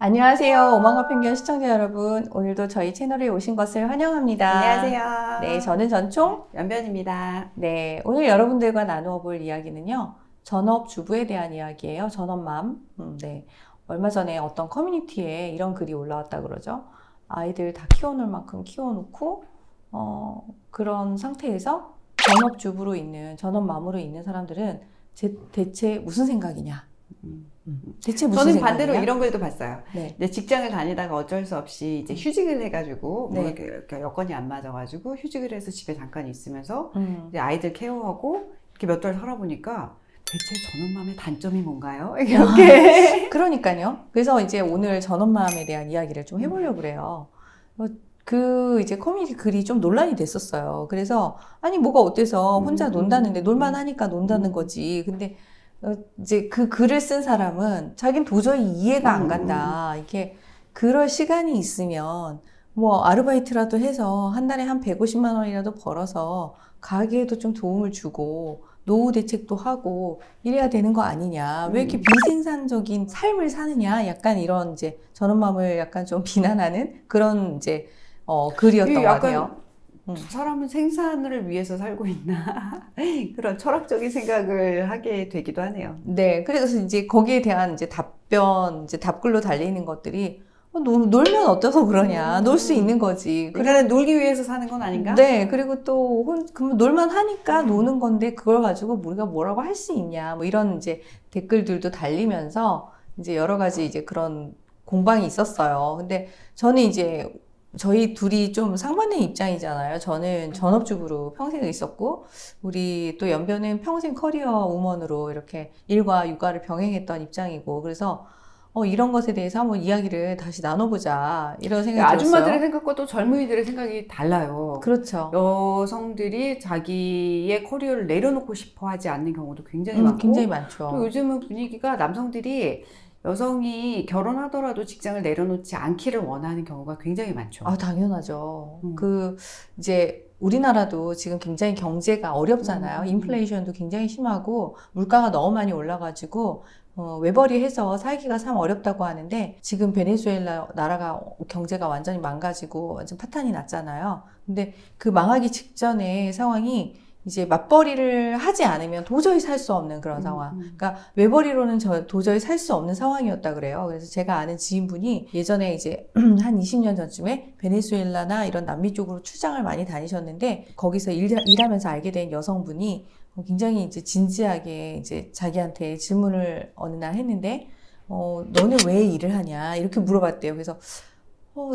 안녕하세요. 오만과 편견 시청자 여러분. 오늘도 저희 채널에 오신 것을 환영합니다. 안녕하세요. 네, 저는 전총. 연변입니다. 네, 오늘 여러분들과 나누어 볼 이야기는요. 전업 주부에 대한 이야기예요. 전업맘. 음, 네. 얼마 전에 어떤 커뮤니티에 이런 글이 올라왔다 그러죠. 아이들 다 키워놓을 만큼 키워놓고, 어, 그런 상태에서 전업 주부로 있는, 전업맘으로 있는 사람들은 제- 대체 무슨 생각이냐? 음. 대체 무슨 저는? 반대로 이런 글도 봤어요. 네. 이제 직장을 다니다가 어쩔 수 없이 이제 휴직을 해가지고 뭐 네. 이렇게 이렇게 여건이 안 맞아가지고 휴직을 해서 집에 잠깐 있으면서 음. 이제 아이들 케어하고 이렇게 몇 달 살아보니까 대체 전업맘의 단점이 뭔가요? 이렇게 그러니까요. 그래서 이제 오늘 전업마음에 대한 이야기를 좀 해보려고 그래요. 어, 그 이제 커뮤니티 글이 좀 논란이 됐었어요. 그래서 아니 뭐가 어때서 혼자 음, 논다는데 음, 놀만 하니까 논다는 음. 거지. 근데 어, 이제 그 글을 쓴 사람은 자긴 도저히 이해가 안 음, 간다. 이렇게 그럴 시간이 있으면 뭐 아르바이트라도 해서 한 달에 한 150만 원이라도 벌어서 가게에도 좀 도움을 주고 노후 대책도 하고 이래야 되는 거 아니냐. 왜 이렇게 음. 비생산적인 삶을 사느냐. 약간 이런 이제 전업맘을 약간 좀 비난하는 그런 이제 어, 글이었던 것 같아요. 음. 저 사람은 생산을 위해서 살고 있나 그런 철학적인 생각을 하게 되기도 하네요. 네. 그래서 이제 거기에 대한 이제 답변, 이제 답글로 달리는 것들이 어, 놀, 놀면 어때서 그러냐. 음. 놀수 있는 거지. 그래- 놀기 위해서 사는 건 아닌가? 네, 그리고 또, 혼, 그럼 놀만 하니까 음. 노는 건데, 그걸 가지고 우리가 뭐라고 할 수 있냐, 뭐 이런 이제 댓글들도 달리면서, 이제 여러 가지 이제 그런 공방이 있었어요. 근데 저는 이제, 저희 둘이 좀 상반된 입장이잖아요. 저는 전업주부로 평생 있었고, 우리 또 연변은 평생 커리어 우먼으로 이렇게 일과 육아를 병행했던 입장이고, 그래서, 어, 이런 것에 대해서 한번 이야기를 다시 나눠보자, 이런 생각이 들었어요. 아줌마들의 생각과 또 젊은이들의 생각이 달라요. 그렇죠. 여성들이 자기의 커리어를 내려놓고 싶어 하지 않는 경우도 굉장히 음, 많고 굉장히 많죠. 또 요즘은 분위기가 남성들이 여성이 결혼하더라도 직장을 내려놓지 않기를 원하는 경우가 굉장히 많죠. 아, 당연하죠. 음. 그, 이제, 우리나라도 지금 굉장히 경제가 어렵잖아요. 음. 인플레이션도 굉장히 심하고, 물가가 너무 많이 올라가지고, 어, 외벌이 해서 살기가 참 어렵다고 하는데, 지금 베네수엘라 나라가 경제가 완전히 망가지고, 완전 파탄이 났잖아요. 근데 그 망하기 직전의 상황이 이제 맞벌이를 하지 않으면 도저히 살 수 없는 그런 음, 상황. 음. 그러니까 외벌이로는 저 도저히 살 수 없는 상황이었다 그래요. 그래서 제가 아는 지인분이 예전에 이제 한 20년 전쯤에 베네수엘라나 이런 남미 쪽으로 출장을 많이 다니셨는데 거기서 일, 일하면서 알게 된 여성분이 굉장히 이제 진지하게 이제 자기한테 질문을 어느 날 했는데 어, 너는 왜 일을 하냐 이렇게 물어봤대요. 그래서 어,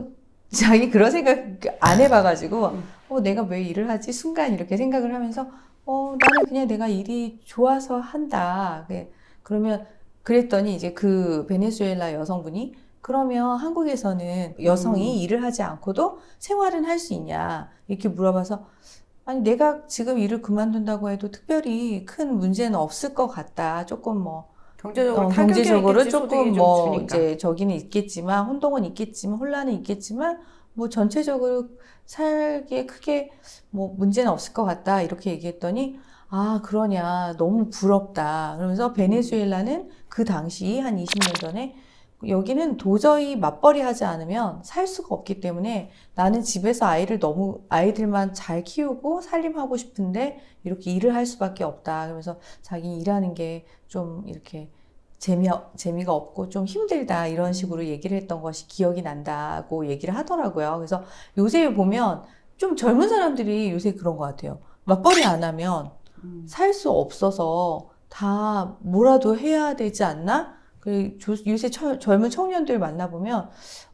자기 그런 생각 안 해봐가지고 어, 내가 왜 일을 하지? 순간 이렇게 생각을 하면서 어, 나는 그냥 내가 일이 좋아서 한다. 그- 그러면 그랬더니 이제 그 베네수엘라 여성분이 그러면 한국에서는 여성이 일을 하지 않고도 생활은 할 수 있냐? 이렇게 물어봐서 아니 내가 지금 일을 그만둔다고 해도 특별히 큰 문제는 없을 것 같다. 조금 뭐 경제적으로 어, 경제적으로 조금 좀 뭐. 이제 저기는 있겠지만 혼동은 있겠지만 혼란은 있겠지만 뭐 전체적으로 살기에 크게 뭐 문제는 없을 것 같다 이렇게 얘기했더니 아 그러냐 너무 부럽다 그러면서 베네수엘라는 그 당시 한 20년 전에 여기는 도저히 맞벌이 하지 않으면 살 수가 없기 때문에 나는 집에서 아이를 너무 아이들만 잘 키우고 살림하고 싶은데 이렇게 일을 할 수밖에 없다 그러면서 자기 일하는 게 좀 이렇게 재미, 재미가 없고 좀 힘들다 이런 식으로 얘기를 했던 것이 기억이 난다고 얘기를 하더라고요. 그래서 요새 보면 좀 젊은 사람들이 요새 그런 것 같아요. 맞벌이 안 하면 음. 살수 없어서 다 뭐라도 해야 되지 않나? 그 조- 요새 처- 젊은 청년들 만나보면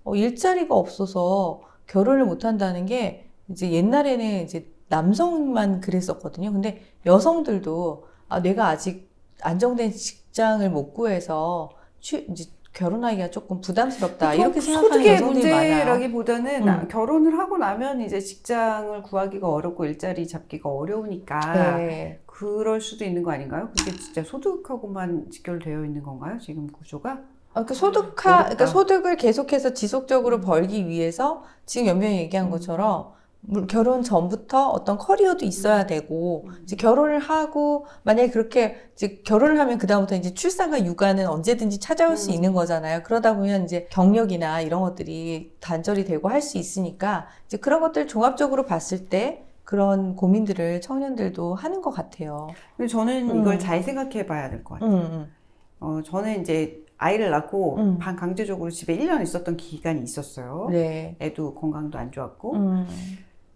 어, 일자리가 없어서 결혼을 못 한다는 게 이제 옛날에는 이제 남성만 그랬었거든요. 근데 여성들도 아, 내가 아직 안정된 직장을 못 구해서 취, 이제 결혼하기가 조금 부담스럽다. 이렇게 생각하는 소득의. 문제라기보다는 음. 결혼을 하고 나면 이제 직장을 구하기가 어렵고 일자리 잡기가 어려우니까 네. 그럴 수도 있는 거 아닌가요? 그게 진짜 소득하고만 직결되어 있는 건가요? 지금 구조가? 아, 그 소득하, 어렵다. 그러니까 소득을 계속해서 지속적으로 벌기 위해서 지금 연명이 얘기한 것처럼 물- 결혼 전부터 어떤 커리어도 있어야 되고 이제 결혼을 하고 만약에 그렇게 이제 결혼을 하면 그다음부터 이제 출산과 육아는 언제든지 찾아올 수 음. 있는 거잖아요. 그러다 보면 이제 경력이나 이런 것들이 단절이 되고 할 수 있으니까 이제 그런 것들 종합적으로 봤을 때 그런 고민들을 청년들도 하는 것 같아요. 저는 음. 이걸 잘 생각해 봐야 될 것 같아요. 음, 어, 저는 이제 아이를 낳고 음. 반강제적으로 집에 1년 있었던 기간이 있었어요. 음. 네. 애도 건강도 안 좋았고. 음,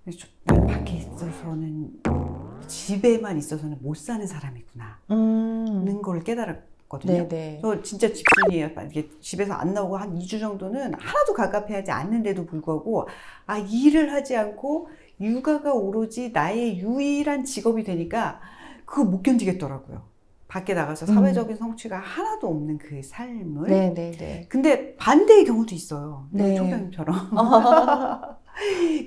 그래서 저- 난 밖에 있어서는 집에만 있어서는 못 사는 사람이구나. 음. 는걸 깨달았거든요. 네, 네. 저 진짜 집순이에요. 이게 집에서 안 나오고 한 2주 정도는 하나도 가깝해 하지 않는데도 불구하고 아 일을 하지 않고 육아가 오로지 나의 유일한 직업이 되니까 그거 못 견디겠더라고요. 밖에 나가서 음. 사회적인 성취가 하나도 없는 그 삶을. 네, 네, 네. 근데 반대의 경우도 있어요. 네. 네. 총장님처럼.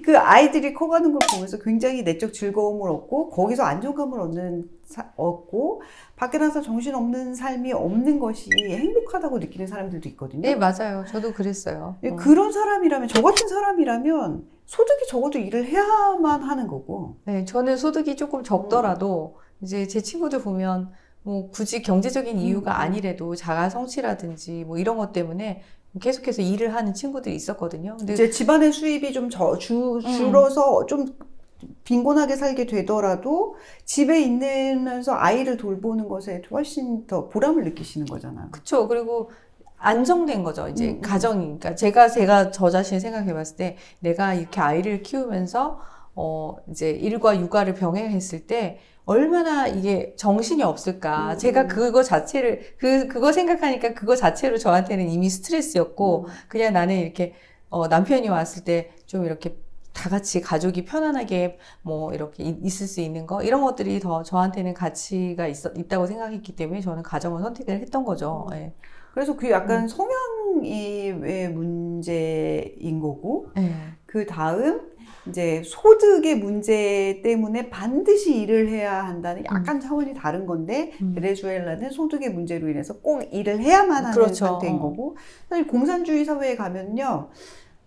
그 아이들이 커가는 걸 보면서 굉장히 내적 즐거움을 얻고 거기서 안정감을 얻는 사- 얻고 밖에 나서 정신 없는 삶이 없는 것이 행복하다고 느끼는 사람들도 있거든요. 네, 맞아요. 저도 그랬어요. 예, 어. 그런 사람이라면 저 같은 사람이라면 소득이 적어도 일을 해야만 하는 거고. 네, 저는 소득이 조금 적더라도 이제 제 친구들 보면 뭐 굳이 경제적인 이유가 음. 아니래도 자가 성취라든지 뭐 이런 것 때문에 계속해서 일을 하는 친구들이 있었거든요. 근데 이제 집안의 수입이 좀 저, 주, 줄어서 좀 빈곤하게 살게 되더라도 집에 있으면서 아이를 돌보는 것에 훨씬 더 보람을 느끼시는 거잖아요. 그쵸. 그리고 안정된 거죠. 이제 음, 음. 가정이. 그러니까 제가, 제가 저 자신 생각해 봤을 때 내가 이렇게 아이를 키우면서 어, 이제 일과 육아를 병행했을 때 얼마나 이게 정신이 없을까. 음, 제가 음. 그거 자체를, 그, 그거 생각하니까 그거 자체로 저한테는 이미 스트레스였고 그냥 나는 이렇게 어, 남편이 왔을 때 좀 이렇게 다 같이 가족이 편안하게 뭐 이렇게 이- 있을 수 있는 거 이런 것들이 더 저한테는 가치가 있, 있다고 생각했기 때문에 저는 가정을 선택을 했던 거죠. 음. 예. 그래서 그 약간 음. 성향의 문제인 거고, 예. 그 다음 이제 소득의 문제 때문에 반드시 일을 해야 한다는 약간 차원이 다른 건데, 음. 베네수엘라는 소득의 문제로 인해서 꼭 일을 해야만 하는 그렇죠. 상태인 어. 거고, 사실 공산주의 사회에 가면요,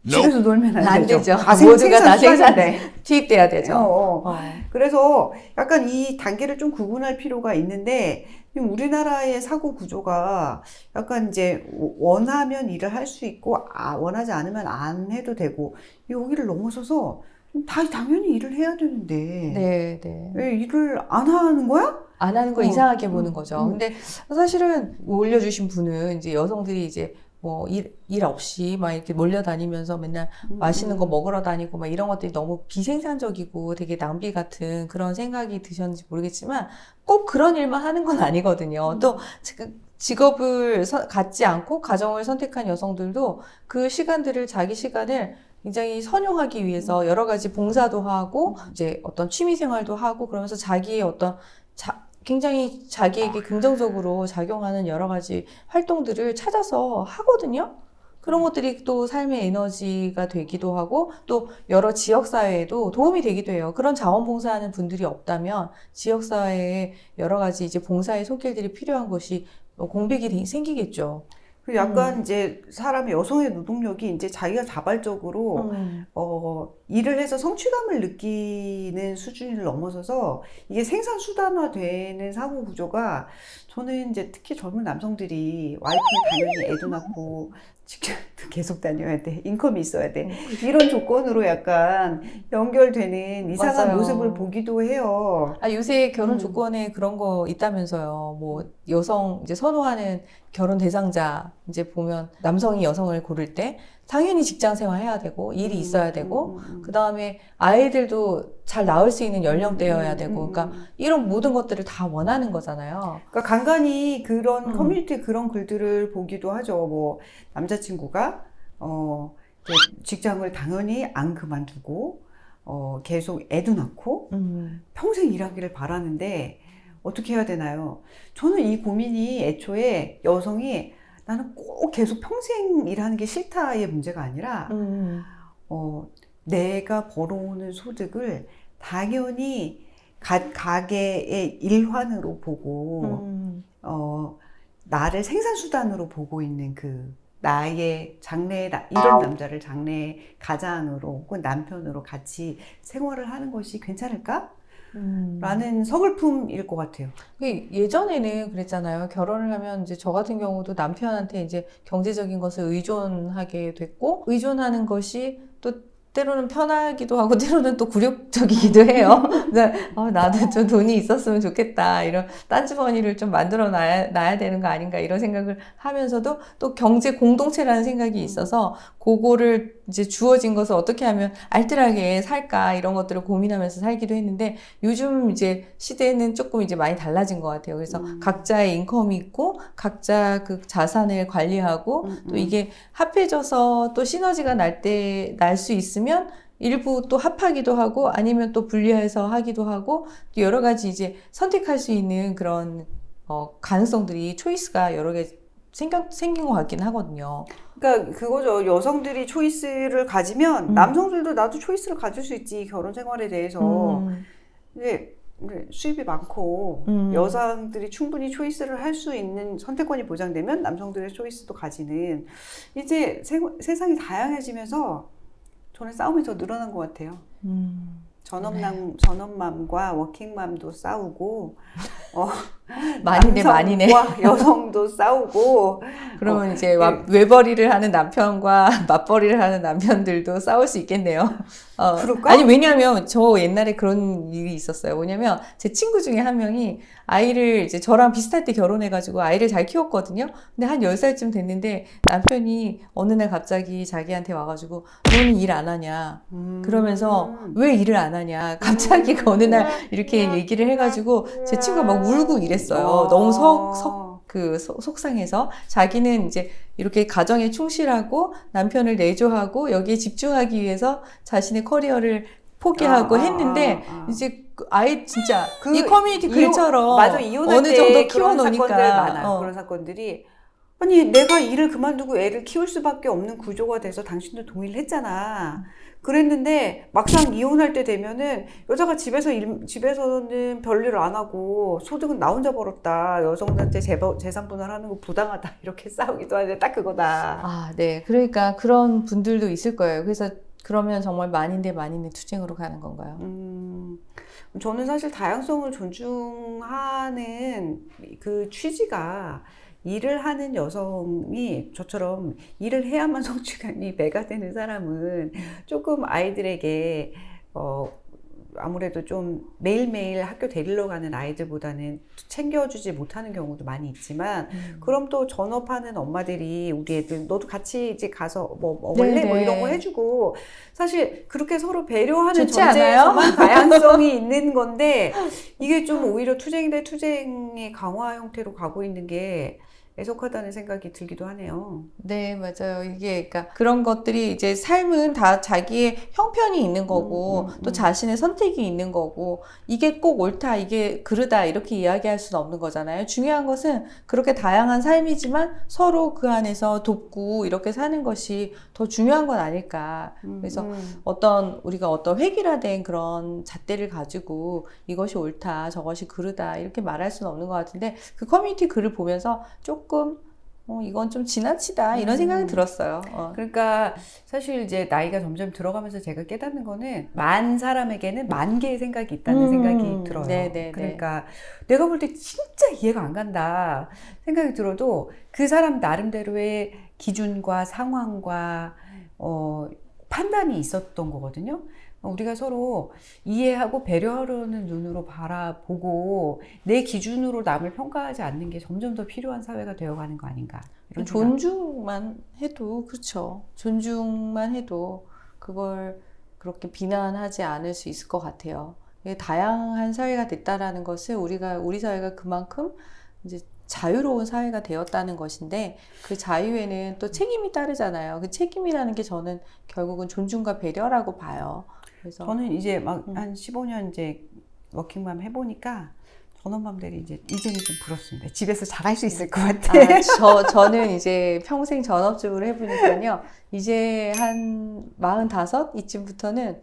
집에서 놀면 안, 안 되죠. 되죠. 다 생- 모두가 다 생산수단인데. 투입돼야 되죠. 어, 어. 어. 그래서 약간 이 단계를 좀 구분할 필요가 있는데 우리나라의 사고 구조가 약간 이제 원하면 일을 할 수 있고 아, 원하지 않으면 안 해도 되고 여기를 넘어서서 다 당연히 일을 해야 되는데 네, 네. 왜 일을 안 하는 거야? 안 하는 걸 어, 이상하게 음, 보는 거죠. 음. 근데 사실은 올려주신 분은 이제 여성들이 이제 뭐 일, 일 없이 막 이렇게 몰려다니면서 맨날 맛있는 거 먹으러 다니고 막 이런 것들이 너무 비생산적이고 되게 낭비 같은 그런 생각이 드셨는지 모르겠지만 꼭 그런 일만 하는 건 아니거든요. 음. 또 지- 직업을 서- 갖지 않고 가정을 선택한 여성들도 그 시간들을 자기 시간을 굉장히 선용하기 위해서 여러 가지 봉사도 하고 이제 어떤 취미 생활도 하고 그러면서 자기의 어떤 자, 굉장히 자기에게 긍정적으로 작용하는 여러 가지 활동들을 찾아서 하거든요. 그런 것들이 또 삶의 에너지가 되기도 하고 또 여러 지역 사회에도 도움이 되기도 해요. 그런 자원봉사하는 분들이 없다면 지역 사회에 여러 가지 이제 봉사의 손길들이 필요한 것이 공백이 되- 생기겠죠. 그 약간 음. 이제 사람의 여성의 노동력이 이제 자기가 자발적으로 음. 어, 일을 해서 성취감을 느끼는 수준을 넘어서서 이게 생산 수단화 되는 사고 구조가 저는 이제 특히 젊은 남성들이 와이프는 당연히 애도 낳고 직장도 계속 다녀야 돼. 인컴이 있어야 돼. 이런 조건으로 약간 연결되는 이상한 맞아요. 모습을 보기도 해요. 아, 요새 결혼 음. 조건에 그런 거 있다면서요. 뭐, 여성, 이제 선호하는 결혼 대상자, 이제 보면 남성이 여성을 고를 때, 당연히 직장 생활 해야 되고, 일이 있어야 되고, 음, 음, 음. 그 다음에 아이들도 잘 낳을 수 있는 연령대여야 음, 되고, 음, 그러니까 음. 이런 모든 것들을 다 원하는 거잖아요. 그러니까 간간히 그런 음. 커뮤니티 그런 글들을 보기도 하죠. 뭐 남자친구가 어 직장을 당연히 안 그만두고 어 계속 애도 낳고 음, 평생 일하기를 바라는데 어떻게 해야 되나요? 저는 이 고민이 애초에 여성이 나는 꼭 계속 평생 일하는 게 싫다의 문제가 아니라 음, 어, 내가 벌어오는 소득을 당연히 가, 가게의 일환으로 보고 음, 어, 나를 생산수단으로 보고 있는 그 나의 장래 나- 이런 남자를 장래 가장으로 혹은 남편으로 같이 생활을 하는 것이 괜찮을까? 음. 라는 서글픔일 것 같아요. 그 예전에는 그랬잖아요. 결혼을 하면 이제 저 같은 경우도 남편한테 이제 경제적인 것을 의존하게 됐고, 의존하는 것이 또 때로는 편하기도 하고, 때로는 또 굴욕적이기도 해요. 어, 나도 좀 돈이 있었으면 좋겠다. 이런 딴주머니를 좀 만들어 놔야, 놔야 되는 거 아닌가 이런 생각을 하면서도 또 경제 공동체라는 생각이 있어서 그거를 이제 주어진 것을 어떻게 하면 알뜰하게 살까 이런 것들을 고민하면서 살기도 했는데 요즘 이제 시대는 조금 이제 많이 달라진 것 같아요. 그래서 음. 각자의 인컴이 있고 각자 그 자산을 관리하고 음, 또 음. 이게 합해져서 또 시너지가 날 때 날 수 있으면 일부 또 합하기도 하고 아니면 또 분리해서 하기도 하고 또 여러 가지 이제 선택할 수 있는 그런 어, 가능성들이 초이스가 여러 개 생겨, 생긴 것 같긴 하거든요. 그러니까 그거죠. 여성들이 초이스를 가지면 음. 남성들도 나도 초이스를 가질 수 있지 결혼 생활에 대해서. 음, 근데 수입이 많고 음. 여성들이 충분히 초이스를 할 수 있는 선택권이 보장되면 남성들의 초이스도 가지는 이제 세, 세상이 다양해지면서 저는 싸움이 더 늘어난 것 같아요. 음. 전업남 전업맘과 워킹맘도 싸우고 어, 많이네, 많이네. 여성도 싸우고 그러면 어, 이제 와- 외벌이를 하는 남편과 맞벌이를 하는 남편들도 싸울 수 있겠네요. 어, 그럴까? 아니 왜냐하면 저 옛날에 그런 일이 있었어요. 뭐냐면 제 친구 중에 한 명이 아이를 이제 저랑 비슷할 때 결혼해가지고 아이를 잘 키웠거든요. 근데 한 10살쯤 됐는데 남편이 어느 날 갑자기 자기한테 와가지고 너는 일 안 하냐? 음. 그러면서 왜 일을 안 하냐? 갑자기 그 어느 날 이렇게 얘기를 해가지고 제 친구가 막 울고 이랬어요. 너무 석, 석, 그 소- 속상해서 자기는 이제 이렇게 가정에 충실하고 남편을 내조하고 여기에 집중하기 위해서 자신의 커리어를 포기하고 아, 아, 했는데 아, 아. 이제 그 아이 진짜 그 이 커뮤니티 글처럼 맞아 이혼할 어느 때 정도 키워놓으니까 사건들 많아요. 어. 그런 사건들이 아니 내가 일을 그만두고 애를 키울 수밖에 없는 구조가 돼서 당신도 동의를 했잖아. 그랬는데 막상 이혼할 때 되면은 여자가 집에서 일, 집에서는 별일 안 하고 소득은 나 혼자 벌었다. 여성한테 재산 분할하는 거 부당하다. 이렇게 싸우기도 하는데 딱 그거다. 아, 네. 그러니까 그런 분들도 있을 거예요. 그래서 그러면 정말 만인대 만인의 투쟁으로 가는 건가요? 음, 저는 사실 다양성을 존중하는 그 취지가 일을 하는 여성이 저처럼 일을 해야만 성취감이 배가 되는 사람은 조금 아이들에게 어, 아무래도 좀 매일매일 학교 데리러 가는 아이들보다는 챙겨주지 못하는 경우도 많이 있지만 음. 그럼 또 전업하는 엄마들이 우리 애들 너도 같이 이제 가서 뭐 먹을래 네네. 뭐 이런 거 해주고 사실 그렇게 서로 배려하는? 전제에서만 다양성이 있는 건데 이게 좀 오히려 투쟁 대 투쟁의 강화 형태로 가고 있는 게 애석하다는 생각이 들기도 하네요. 네, 맞아요. 이게, 그러니까 그런 것들이 이제 삶은 다 자기의 형편이 있는 거고, 음, 음, 또 음. 자신의 선택이 있는 거고, 이게 꼭 옳다, 이게 그르다, 이렇게 이야기할 수는 없는 거잖아요. 중요한 것은 그렇게 다양한 삶이지만 서로 그 안에서 돕고 이렇게 사는 것이 더 중요한 건 아닐까. 그래서 음. 어떤, 우리가 어떤 획일화된 그런 잣대를 가지고 이것이 옳다, 저것이 그르다, 이렇게 말할 수는 없는 것 같은데, 그 커뮤니티 글을 보면서 조금, 어, 이건 좀 지나치다, 이런 생각이 음. 들었어요. 어. 그러니까 사실 이제 나이가 점점 들어가면서 제가 깨닫는 거는 만 사람에게는 만 개의 생각이 있다는 음, 생각이 들어요. 네네네. 그러니까 내가 볼 때 진짜 이해가 안 간다 생각이 들어도 그 사람 나름대로의 기준과 상황과 어, 판단이 있었던 거거든요. 우리가 서로 이해하고 배려하려는 눈으로 바라보고 내 기준으로 남을 평가하지 않는 게 점점 더 필요한 사회가 되어가는 거 아닌가. 이런 생각. 존중만 해도, 그렇죠. 존중만 해도 그걸 그렇게 비난하지 않을 수 있을 것 같아요. 다양한 사회가 됐다라는 것은 우리가, 우리 사회가 그만큼 이제 자유로운 사회가 되었다는 것인데 그 자유에는 또 책임이 따르잖아요. 그 책임이라는 게 저는 결국은 존중과 배려라고 봐요. 그래서 저는 이제 막 음. 한 15년 이제 워킹맘 해보니까 전업맘들이 이제 이제는 좀 부럽습니다. 집에서 잘할 수 있을 것 같아. 아, 저, 저는 이제 평생 전업주부를 해보니까요. 이제 한 45 이쯤부터는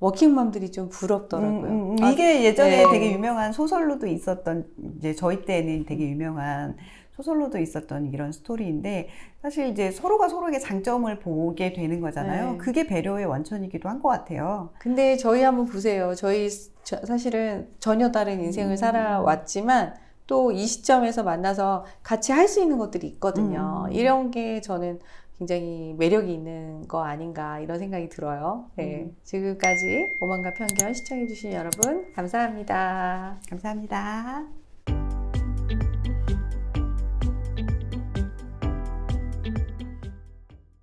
워킹맘들이 좀 부럽더라고요. 음, 음, 아, 이게 예전에 네. 되게 유명한 소설로도 있었던 이제 저희 때는 되게 유명한 소설로도 있었던 이런 스토리인데 사실 이제 서로가 서로에게 장점을 보게 되는 거잖아요. 네. 그게 배려의 원천이기도 한 것 같아요. 근데 저희 한번 보세요. 저희 저- 사실은 전혀 다른 인생을 음. 살아왔지만 또 이 시점에서 만나서 같이 할 수 있는 것들이 있거든요. 음. 이런 게 저는 굉장히 매력이 있는 거 아닌가 이런 생각이 들어요. 네. 음. 지금까지 오만과 편견 시청해주신 여러분 감사합니다. 감사합니다.